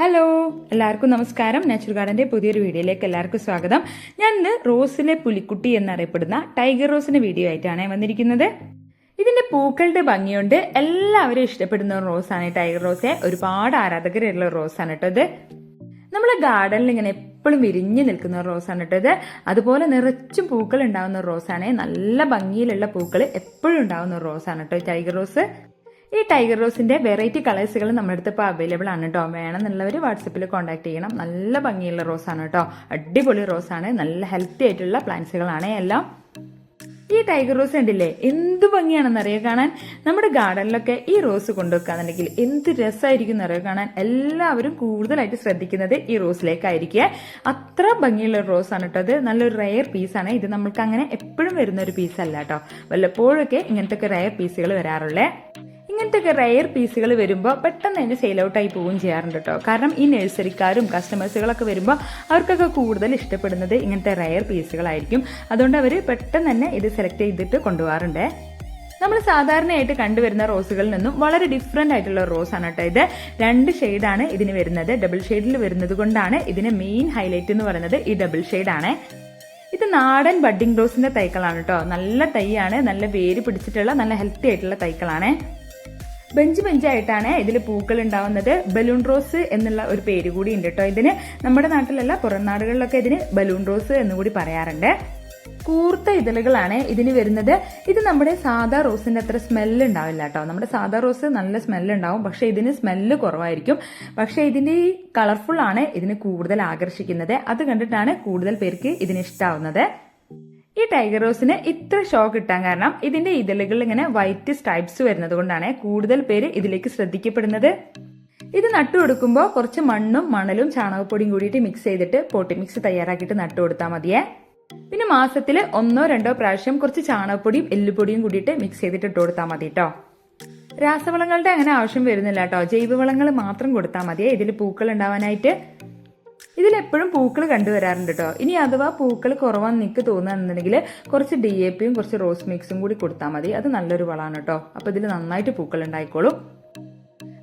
Hello എല്ലാവർക്കും നമസ്കാരം. Natural ഗാർഡന്റെ പുതിയൊരു വീഡിയോയിലേക്ക് എല്ലാവർക്കും സ്വാഗതം. ഞാൻ ഇന്ന് റോസിലെ പുലിക്കുട്ടി എന്നറിയപ്പെടുന്ന ടൈഗർ റോസിന്റെ വീഡിയോ ആയിട്ടാണ് വന്നിരിക്കുന്നത്. ഇതിന്റെ പൂക്കളുടെ ഭംഗിയുണ്ട്. എല്ലാവരും ഇഷ്ടപ്പെടുന്ന ഒരു റോസാണ് ടൈഗർ റോസ്. ഒരുപാട് ആരാധകരുള്ള റോസാണ് കേട്ടോ ഇത്. നമ്മളെ ഗാർഡനിൽ ഇങ്ങനെ എപ്പോഴും വിരിഞ്ഞു നിൽക്കുന്ന ഒരു റോസാണ് കേട്ടോ ഇത്. അതുപോലെ നിറച്ചും പൂക്കൾ ഉണ്ടാവുന്ന റോസാണ്. നല്ല ഭംഗിയിലുള്ള പൂക്കൾ എപ്പോഴും ഉണ്ടാവുന്ന റോസാണ് കേട്ടോ ടൈഗർ റോസ്. ഈ ടൈഗർ റോസിന്റെ വെറൈറ്റി കളേഴ്സുകൾ നമ്മുടെ അടുത്ത് ഇപ്പോൾ അവൈലബിൾ ആണ് കേട്ടോ. വേണമെന്നുള്ളവർ വാട്സപ്പിൽ കോൺടാക്ട് ചെയ്യണം. നല്ല ഭംഗിയുള്ള റോസാണ് കേട്ടോ. അടിപൊളി റോസാണ് നല്ല ഹെൽത്തി ആയിട്ടുള്ള പ്ലാന്റ്സുകളാണ് എല്ലാം. ഈ ടൈഗർ റോസ് കണ്ടില്ലേ? എന്ത് ഭംഗിയാണെന്ന് അറിയാൻ കാണാൻ? നമ്മുടെ ഗാർഡനിലൊക്കെ ഈ റോസ് കൊണ്ടുവെക്കാന്നുണ്ടെങ്കിൽ എന്ത് രസമായിരിക്കും എന്നറിയാം കാണാൻ? എല്ലാവരും കൂടുതലായിട്ട് ശ്രദ്ധിക്കുന്നത് ഈ റോസിലേക്കായിരിക്കുക അത്ര ഭംഗിയുള്ള റോസ് ആണ് കേട്ടോ. അത് നല്ലൊരു റയർ പീസാണ് ഇത് നമ്മൾക്ക് അങ്ങനെ എപ്പോഴും വരുന്ന ഒരു പീസ് അല്ല കേട്ടോ. വല്ലപ്പോഴൊക്കെ ഇങ്ങനത്തെ ഒക്കെ റയർ പീസുകൾ വരാറുള്ളേ. ഇങ്ങനത്തെ ഒക്കെ റയർ പീസുകൾ വരുമ്പോൾ പെട്ടെന്ന് തന്നെ സെയിൽ ഔട്ട് ആയി പോവുകയും ചെയ്യാറുണ്ട് കേട്ടോ കാരണം ഈ നഴ്സറിക്കാരും കസ്റ്റമേഴ്സുകളൊക്കെ വരുമ്പോൾ അവർക്കൊക്കെ കൂടുതൽ ഇഷ്ടപ്പെടുന്നത് ഇങ്ങനത്തെ റയർ പീസുകളായിരിക്കും അതുകൊണ്ട് അവർ പെട്ടെന്ന് തന്നെ ഇത് സെലക്ട് ചെയ്തിട്ട് കൊണ്ടുപോകാറുണ്ട്. നമ്മൾ സാധാരണയായിട്ട് കണ്ടുവരുന്ന റോസുകളിൽ നിന്നും വളരെ ഡിഫറെന്റ് ആയിട്ടുള്ള റോസ് ആണ് കേട്ടോ ഇത്. രണ്ട് ഷെയ്ഡാണ് ഇതിന് വരുന്നത്. ഡബിൾ ഷെയ്ഡിൽ വരുന്നത് കൊണ്ടാണ് ഇതിന് മെയിൻ ഹൈലൈറ്റ് എന്ന് പറയുന്നത് ഈ ഡബിൾ ഷെയ്ഡാണ് ഇത് നാടൻ ബഡ്ഡിംഗ് റോസിന്റെ തൈക്കളാണ് കേട്ടോ നല്ല തൈയാണ് നല്ല വേര് പിടിച്ചിട്ടുള്ള നല്ല ഹെൽത്തി ആയിട്ടുള്ള തൈക്കളാണ്. ബെഞ്ച് ബെഞ്ചായിട്ടാണ് ഇതിൽ പൂക്കൾ ഉണ്ടാവുന്നത് ബലൂൺ റോസ് എന്നുള്ള ഒരു പേര് കൂടി ഉണ്ട് കേട്ടോ ഇതിന്. നമ്മുടെ നാട്ടിലല്ല പുറം നാടുകളിലൊക്കെ ഇതിന് ബലൂൺ റോസ് എന്ന് കൂടി പറയാറുണ്ട്. കൂർത്ത ഇതളുകളാണ് ഇതിന് വരുന്നത്. ഇത് നമ്മുടെ സാധാ റോസിന്റെ അത്ര സ്മെല്ല് ഉണ്ടാവില്ല കേട്ടോ നമ്മുടെ സാധാ റോസ് നല്ല സ്മെല്ല് ഉണ്ടാവും. പക്ഷെ ഇതിന് സ്മെല്ല് കുറവായിരിക്കും. പക്ഷെ ഇതിന്റെ ഈ കളർഫുൾ ആണ് ഇതിന് കൂടുതൽ ആകർഷിക്കുന്നത്. അത് കണ്ടിട്ടാണ് കൂടുതൽ പേർക്ക് ഇതിന് ഇഷ്ടാവുന്നത്. ഈ ടൈഗർ റോസിന് ഇത്ര ഷോ കിട്ടാൻ കാരണം ഇതിന്റെ ഇതളുകൾ ഇങ്ങനെ വൈറ്റ് സ്ട്രൈപ്സ് വരുന്നത് കൊണ്ടാണ് കൂടുതൽ പേര് ഇതിലേക്ക് ശ്രദ്ധിക്കപ്പെടുന്നത്. ഇത് നട്ടു കൊടുക്കുമ്പോൾ കുറച്ച് മണ്ണും മണലും ചാണകപ്പൊടിയും കൂടിയിട്ട് മിക്സ് ചെയ്തിട്ട് പോട്ടി മിക്സ് തയ്യാറാക്കിയിട്ട് നട്ടു കൊടുത്താൽ മതിയേ. പിന്നെ മാസത്തിൽ ഒന്നോ രണ്ടോ പ്രാവശ്യം കുറച്ച് ചാണകപ്പൊടിയും എല്ലുപൊടിയും കൂടിയിട്ട് മിക്സ് ചെയ്തിട്ട് ഇട്ട് കൊടുത്താൽ മതി കേട്ടോ രാസവളങ്ങളുടെ അങ്ങനെ ആവശ്യം വരുന്നില്ല കേട്ടോ ജൈവവളങ്ങൾ മാത്രം കൊടുത്താൽ മതിയേ. ഇതിൽ പൂക്കൾ ഉണ്ടാവാനായിട്ട്. ഇതിലെപ്പോഴും പൂക്കൾ കണ്ടുവരാറുണ്ട് കേട്ടോ ഇനി അഥവാ പൂക്കൾ കുറവാന്ന് നിൽക്ക് തോന്നുകയാണെന്നുണ്ടെങ്കിൽ കുറച്ച് ഡി എ പിയും കുറച്ച് റോസ് മിക്സും കൂടി കൊടുത്താൽ മതി. അത് നല്ലൊരു വളമാണ് കേട്ടോ അപ്പോൾ ഇതിൽ നന്നായിട്ട് പൂക്കൾ ഉണ്ടായിക്കോളും.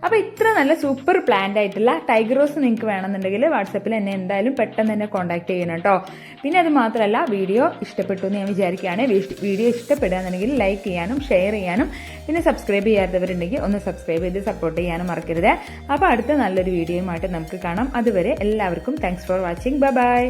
അപ്പൊ ഇത്ര നല്ല സൂപ്പർ പ്ലാന്റ് ആയിട്ടുള്ള ടൈഗർ റോസ് നിങ്ങൾക്ക് വേണമെന്നുണ്ടെങ്കിൽ വാട്സപ്പിൽ എന്നെ എന്തായാലും പെട്ടെന്ന് തന്നെ കോൺടാക്ട് ചെയ്യണം കേട്ടോ. പിന്നെ അത് മാത്രമല്ല വീഡിയോ ഇഷ്ടപ്പെട്ടു എന്ന് ഞാൻ വിചാരിക്കുകയാണ്. വീഡിയോ ഇഷ്ടപ്പെടുകയാണെന്നുണ്ടെങ്കിൽ ലൈക്ക് ചെയ്യാനും ഷെയർ ചെയ്യാനും പിന്നെ സബ്സ്ക്രൈബ് ചെയ്യാത്തവരുണ്ടെങ്കിൽ ഒന്ന് സബ്സ്ക്രൈബ് ചെയ്ത് സപ്പോർട്ട് ചെയ്യാനും മറക്കരുത്. അപ്പോൾ അടുത്ത നല്ലൊരു വീഡിയോയുമായിട്ട് നമുക്ക് കാണാം. അതുവരെ എല്ലാവർക്കും thanks for watching bye bye